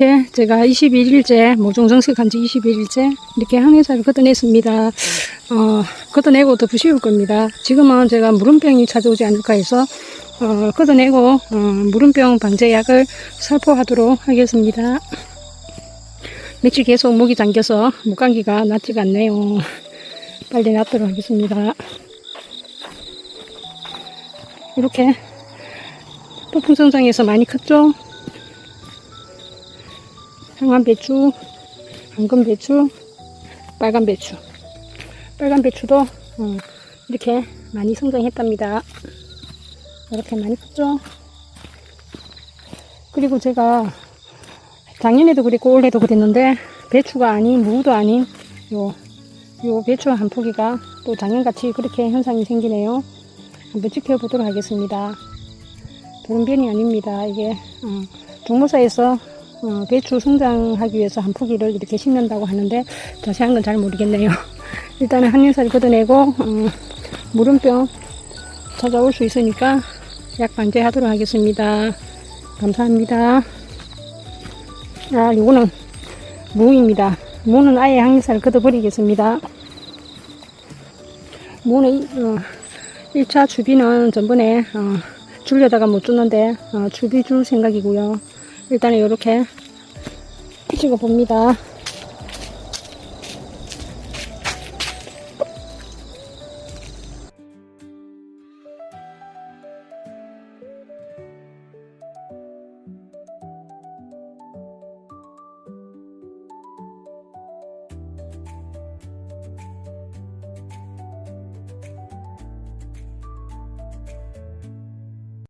네, 제가 21일째, 모종 정식한 지 21일째, 이렇게 항해살을 걷어냈습니다. 어, 걷어내고 더 부시울 겁니다. 지금은 제가 물음병이 찾아오지 않을까 해서, 어, 걷어내고, 어, 물음병 방제약을 살포하도록 하겠습니다. 며칠 계속 목이 잠겨서 목감기가 낫지가 않네요. 빨리 낫도록 하겠습니다. 이렇게 폭풍 성장에서 많이 컸죠? 상한 배추, 황금 배추, 빨간 배추. 빨간 배추도 어, 이렇게 많이 성장했답니다. 이렇게 많이 컸죠? 그리고 제가 작년에도 그랬고 올해도 그랬는데 배추가 아닌 무도 아닌 요, 요 배추 한 포기가 또 작년같이 그렇게 현상이 생기네요. 한번 지켜보도록 하겠습니다. 돌연변이 아닙니다. 이게 어, 종모사에서 어, 배추 성장하기 위해서 한 포기를 이렇게 심는다고 하는데 자세한 건 잘 모르겠네요. 일단은 한일살 걷어내고 어, 물음병 찾아올 수 있으니까 약 방제하도록 하겠습니다. 감사합니다. 아, 요거는 무입니다. 무는 아예 항일살을 걷어버리겠습니다. 무는 어, 1차 추비는 전번에 어, 줄려다가 못 줬는데 어, 추비 줄 생각이고요. 일단은 이렇게 찍어 봅니다.